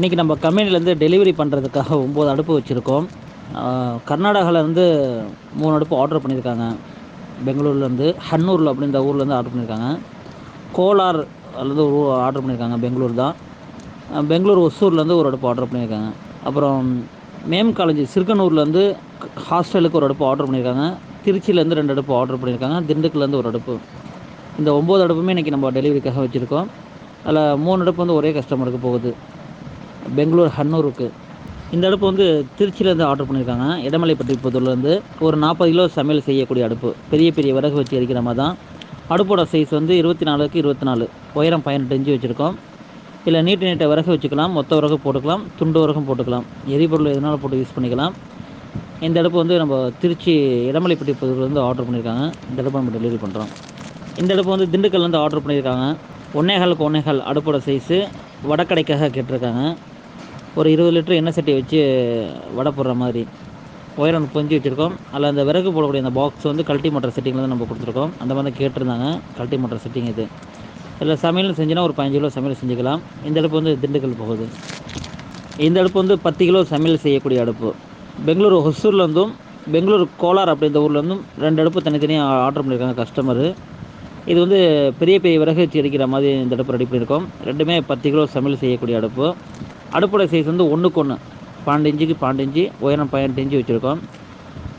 இன்றைக்கி நம்ம கம்பெனிலேருந்து டெலிவரி பண்ணுறதுக்காக ஒம்பது அடுப்பு வச்சுருக்கோம். கர்நாடகாவிலேருந்து மூணு அடுப்பு ஆர்டர் பண்ணியிருக்காங்க. பெங்களூர்லேருந்து ஹன்னூரில் அப்படின்ற ஊர்லேருந்து ஆர்டர் பண்ணியிருக்காங்க. கோலார் அல்லது ஒரு ஆர்டர் பண்ணியிருக்காங்க பெங்களூர் தான். பெங்களூர் ஒசூர்லேருந்து ஒரு அடுப்பு ஆர்டர் பண்ணியிருக்காங்க. அப்புறம் மேம் காலேஜ் சிறுகனூர்லேருந்து ஹாஸ்டலுக்கு ஒரு அடுப்பு ஆர்டர் பண்ணியிருக்காங்க. திருச்சியிலேருந்து ரெண்டு அடுப்பு ஆர்டர் பண்ணியிருக்காங்க. திண்டுக்கல்லேருந்து ஒரு அடுப்பு. இந்த ஒம்பது அடுப்புமே இன்றைக்கி நம்ம டெலிவரிக்காக வச்சுருக்கோம். அதில் மூணு அடுப்பு வந்து ஒரே கஸ்டமருக்கு போகுது. பெங்களூர் ஹன்னூருக்கு. இந்த அடுப்பு வந்து திருச்சியிலேருந்து ஆர்டர் பண்ணியிருக்காங்க. இடமலைப்பட்டி புதூர்லேருந்து ஒரு நாற்பது கிலோ சமையல் செய்யக்கூடிய அடுப்பு. பெரிய பெரிய விறகு வச்சு எரிக்கிற மாதிரி தான். அடுப்போட சைஸ் வந்து இருபத்தி நாலுக்கு இருபத்தி நாலு. உயரம் பதினெட்டு இன்ச்சு வச்சுருக்கோம். இல்லை நீட்டு நீட்டை விறகு வச்சுக்கலாம். மொத்த விறகு போட்டுக்கலாம். துண்டு விறகும் போட்டுக்கலாம். எரிபொருள் எதனாலும் போட்டு யூஸ் பண்ணிக்கலாம். இந்த அடுப்பு வந்து நம்ம திருச்சி இடமலைப்பட்டி புதூர்லேருந்து ஆர்டர் பண்ணியிருக்காங்க. இந்த அடுப்பு நம்ம டெலிவரி பண்ணுறோம் இந்த அடுப்பு வந்து திண்டுக்கல்லேருந்து ஆர்டர் பண்ணியிருக்காங்க. ஒன்னேகாலுக்கு ஒன்னேகால் அடுப்போட சைஸு வடக்கடைக்காக கேட்டிருக்காங்க. ஒரு இருபது லிட்டர் எண்ணெய் சட்டியை வச்சு வடை போடுற மாதிரி. ஒயரம் முப்பஞ்சு வச்சுருக்கோம். அதில் அந்த விறகு போடக்கூடிய அந்த பாக்ஸ் வந்து கல்ட்டி மோட்டர் செட்டிங்கில் தான் நம்ம கொடுத்துருக்கோம். அந்த மாதிரி கேட்டிருந்தாங்க. கல்ட்டி மோட்டர் செட்டிங் இது. இதில் சமையல் செஞ்சுன்னா ஒரு பதினஞ்சு கிலோ சமையல் செஞ்சுக்கலாம். இந்த அடுப்பு வந்து திண்டுக்கல் போகுது. இந்த அடுப்பு வந்து பத்து கிலோ சமையல் செய்யக்கூடிய அடுப்பு. பெங்களூர் ஹொசூர்லேருந்தும் பெங்களூர் கோலார் அப்படின்ற ஊர்லேருந்தும் ரெண்டு அடுப்பு தனித்தனியாக ஆர்டர் பண்ணியிருக்காங்க கஸ்டமரு இது வந்து பெரிய பெரிய விறகு வச்சு எரிக்கிற மாதிரி இந்த அடுப்பு ரெடி பண்ணியிருக்கோம். ரெண்டுமே பத்து கிலோ சமையல் செய்யக்கூடிய அடுப்பு. அடுப்போட சைஸ் வந்து ஒன்றுக்கு ஒன்று பன்னெண்டு இன்ச்சுக்கு பன்னெண்டு இஞ்சி உயரம் பதினெட்டு இஞ்சி வச்சுருக்கோம்.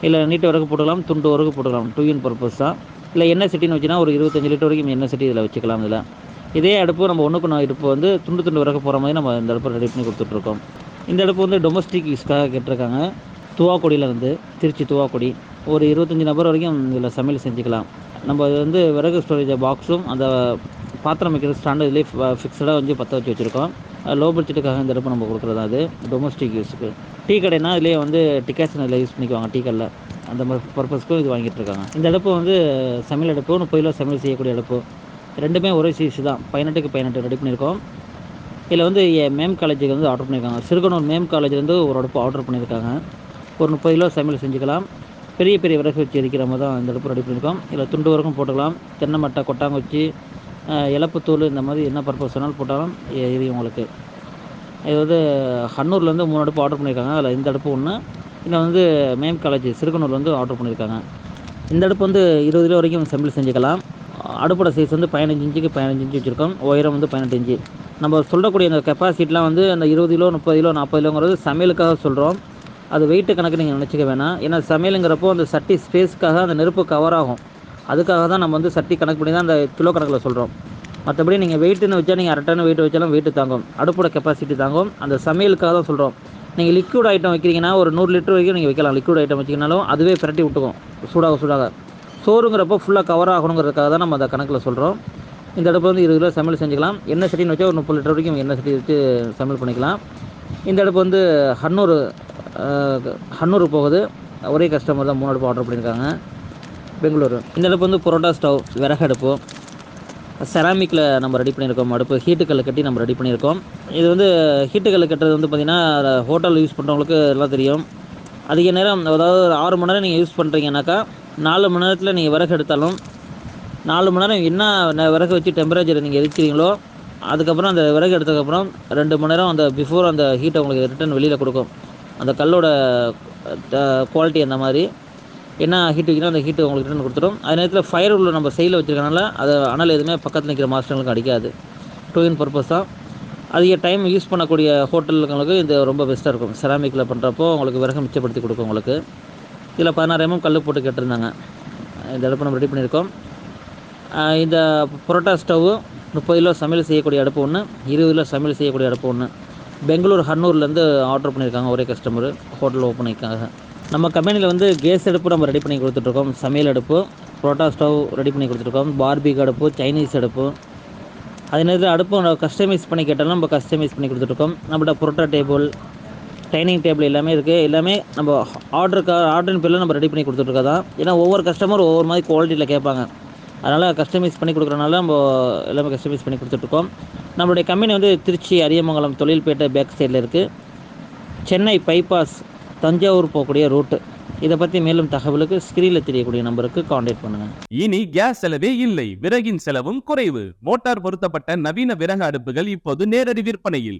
இல்லை நீட்டு விறகு போட்டுக்கலாம் துண்டு விறகு போட்டுக்கலாம். டூ இன் பர்பஸ் தான். இல்லை எண்ணெய் சட்டின்னு வச்சுன்னா ஒரு இருபத்தஞ்சு லிட்டர் வரைக்கும் எண்ணெய் சட்டி இதில் வச்சுக்கலாம் இதில். இதே அடுப்பு நம்ம ஒன்றுக்கு நான் அடுப்பு வந்து துண்டு துண்டு விறகு போகிற மாதிரி நம்ம இந்த அடுப்பு ரெடி பண்ணி கொடுத்துட்ருக்கோம். இந்த அடுப்பு வந்து டொமஸ்டிக் யூஸ்க்காக கேட்டிருக்காங்க. துவாக்குடியில் வந்து திருச்சி துவாக்குடி. ஒரு இருபத்தஞ்சி நபர் வரைக்கும் இதில் சமையல் செஞ்சுக்கலாம். நம்ம இது வந்து விறகு ஸ்டோரேஜ் பாக்ஸும் அந்த பாத்திரம் வைக்கிற ஸ்டாண்டு இதுலேயே ஃபிக்ஸடாக வந்து பற்ற வச்சு வச்சுருக்கோம். லோ பட்ஜெட்டுக்காக இந்த அடுப்பு நம்ம கொடுக்குறது அது டொமஸ்டிக் யூஸுக்கு டீ கடைனா இதுலேயே வந்து டிகாஷன் இதில் யூஸ் பண்ணிக்குவாங்க டீ கடையில் அந்த மாதிரி பர்பஸ்க்கும் இது வாங்கிட்டு இருக்காங்க. இந்த அடுப்பு வந்து சமையல் அடுப்பு முப்பது கிலோ சமையல் செய்யக்கூடிய அடுப்பு ரெண்டுமே ஒரே சீஸ் தான். பதினெட்டுக்கு பதினெட்டு ரெடி பண்ணியிருக்கோம். இதில் வந்து என் மேம் காலேஜுக்கு வந்து ஆர்டர் பண்ணியிருக்காங்க. சிறுகனூர் மேம் காலேஜ்லேருந்து ஒரு அடுப்பு ஆர்டர் பண்ணியிருக்காங்க. ஒரு முப்பது கிலோ சமையல் செஞ்சுக்கலாம். பெரிய பெரிய விறகு வச்சு எரிக்கிற மாதிரி தான் இந்த அடுப்பு ரெடி பண்ணியிருக்கோம். இதில் துண்டு வரைக்கும் போட்டுக்கலாம். தென்னை மட்டை கொட்டாங்குச்சி இலப்புத்தூள் இந்த மாதிரி என்ன பர்பஸ் வேணாலும் போட்டாலும் எரியும் உங்களுக்கு. இது வந்து ஹன்னூர்லேருந்து மூணு அடுப்பு ஆர்டர் பண்ணியிருக்காங்க. அதில் இந்த அடுப்பு ஒன்று இதில் வந்து மேம் காலேஜ் சிறுகனூர்லேருந்து ஆர்டர் பண்ணியிருக்காங்க. இந்த அடுப்பு வந்து இருபது கிலோ வரைக்கும் செம்பிள் செஞ்சுக்கலாம். அடுப்போட சைஸ் வந்து பதினஞ்சு இன்ச்சுக்கு பதினஞ்சு இன்ச்சு வச்சுருக்கோம். உயரம் வந்து பதினெட்டு இன்ச்சு. நம்ம சொல்லக்கூடிய அந்த கெப்பாசிட்டிலாம் வந்து அந்த இருபது கிலோ முப்பது கிலோ நாற்பது கிலோங்கிறது சமையலுக்காக சொல்கிறோம் அது வெயிட்டு கணக்கு நீங்கள் நினச்சிக்க வேணாம். ஏன்னா சமையலுங்கிறப்போ அந்த சட்டி ஸ்பேஸ்க்காக அந்த நெருப்பு கவர் ஆகும். அதுக்காக தான் நம்ம வந்து சட்டி கணக்கு பண்ணி தான் அந்த கிலோ கணக்கில் சொல்கிறோம் மற்றபடி நீங்கள் வெயிட்டுன்னு வச்சா நீங்கள் அரை டன் வெயிட் வச்சாலும் வெயிட்டு தாங்கும். அடுப்போட கெப்பாசிட்டி தாங்கும். அந்த சமையலுக்காக தான் சொல்கிறோம் நீங்கள் லிக்விட் ஐட்டம் வைக்கிறீங்கன்னா ஒரு நூறு லிட்டர் வரைக்கும் நீங்கள் வைக்கலாம். லிக்விட் ஐட்டம் வச்சிங்கனாலும் அதுவே பிரட்டி விட்டுக்கும். சூடாக சூடாக. சோறுங்கிறப்போ ஃபுல்லாக கவர் ஆகணுங்கிறதுக்காக தான் நம்ம அந்த கணக்கில் சொல்கிறோம் இந்த அடுப்பு வந்து இருபது கிலோ சமையல் செஞ்சுக்கலாம். எண்ணெய் சட்டின்னு வச்சா ஒரு முப்பது லிட்டர் வரைக்கும் எண்ணெய் சட்டி வச்சு சமையல் பண்ணிக்கலாம். இந்த அடுப்பு வந்து ஹன்னூறு ஹன்னூர் போகுது. ஒரே கஸ்டமர் தான் மூணு அடுப்பு ஆர்டர் பண்ணியிருக்காங்க பெங்களூரு. இந்த அடுப்பு வந்து புரோட்டா ஸ்டவ் விறகு அடுப்பு. செராமிக்கில் நம்ம ரெடி பண்ணியிருக்கோம் அடுப்பு ஹீட்டுக்கல் கட்டி நம்ம ரெடி பண்ணியிருக்கோம் இது வந்து ஹீட்டுக்கல் கட்டுறது வந்து பார்த்திங்கன்னா ஹோட்டலில் யூஸ் பண்ணுறவங்களுக்கு எல்லாம் தெரியும். அதிக நேரம் அதாவது ஒரு ஆறு மணி நேரம் நீங்கள் யூஸ் பண்ணுறீங்கனாக்கா நாலு மணி நேரத்தில் நீங்கள் விறகு எடுத்தாலும் நாலு மணி நேரம் என்ன விறகு வச்சு டெம்பரேச்சர் நீங்கள் எரிக்கிறீங்களோ அதுக்கப்புறம் அந்த விறகு எடுத்ததுக்கப்புறம் ரெண்டு மணி நேரம் அந்த பிஃபோர் அந்த ஹீட்டை உங்களுக்கு ரிட்டர்ன் வெளியில் கொடுக்கும். அந்த கல்லோட குவாலிட்டி அந்த மாதிரி. என்ன ஹீட் வைக்கணும் அந்த ஹீட்டு உங்களுக்கு ரிட்டர்ன் கொடுத்துரும். அதே நேரத்தில் ஃபயர் உள்ள நம்ம சைடில் வச்சுருக்கனால அது அனல் எதுவுமே பக்கத்தில் நிற்கிற மாஸ்டர்களுக்கு அடிக்காது. டூ இன் பர்பஸ் தான். அதிக டைம் யூஸ் பண்ணக்கூடிய ஹோட்டலுங்களுக்கு இது ரொம்ப பெஸ்ட்டாக இருக்கும். செராமிக்கில் பண்ணுறப்போ உங்களுக்கு விறகு மிச்சப்படுத்தி கொடுக்கும் உங்களுக்கு. இதில் பதினாறாயிரமும் கல் போட்டு கேட்டிருந்தாங்க. இந்த அடுப்பு நம்ம ரெடி பண்ணியிருக்கோம். இந்த புரோட்டா ஸ்டவ்வு முப்பது கிலோ சமையல் செய்யக்கூடிய அடுப்பு ஒன்று இருபது கிலோ சமையல் செய்யக்கூடிய அடுப்பு ஒன்று பெங்களூர் ஹன்னூர்லேருந்து ஆர்டர் பண்ணியிருக்காங்க ஒரே கஸ்டமர் ஹோட்டல் ஓப்பனிங்காக நம்ம கம்பெனியில் வந்து கேஸ் அடுப்பு நம்ம ரெடி பண்ணி கொடுத்துட்ருக்கோம் சமையல் அடுப்பு புரோட்டா ஸ்டவ் ரெடி பண்ணி கொடுத்துருக்கோம் பார்பிக் அடுப்பு சைனீஸ் அடுப்பு. அதே நேரத்தில் அடுப்பு கஸ்டமைஸ் பண்ணி கேட்டாலும் நம்ம கஸ்டமைஸ் பண்ணி கொடுத்துட்ருக்கோம் நம்மகிட்ட புரோட்டா டேபிள் டைனிங் டேபிள் எல்லாமே இருக்குது எல்லாமே நம்ம ஆர்டருக்கு ஆர்டரின் பேரில் நம்ம ரெடி பண்ணி கொடுத்துட்ருக்கோம் ஏன்னா ஒவ்வொரு கஸ்டமர் ஒவ்வொரு மாதிரி குவாலிட்டியில் கேட்பாங்க. அதனால் கஸ்டமைஸ் பண்ணி கொடுக்குறனால நம்ம எல்லாமே கஸ்டமைஸ் பண்ணி கொடுத்துட்ருக்கோம். நம்மளுடைய கம்பெனி வந்து திருச்சி அரியமங்கலம் தொழில்பேட்டை பேக் சைடில் இருக்குது சென்னை பைபாஸ் தஞ்சாவூர் போகக்கூடிய ரூட்டு இதை பற்றி மேலும் தகவலுக்கு ஸ்க்ரீனில் தெரியக்கூடிய நம்பருக்கு காண்டாக்ட் பண்ணுங்கள் இனி கேஸ் செலவே இல்லை. விறகின் செலவும் குறைவு. மோட்டார் பொருத்தப்பட்ட நவீன விறகு அடுப்புகள் இப்போது நேரடி விற்பனையில்.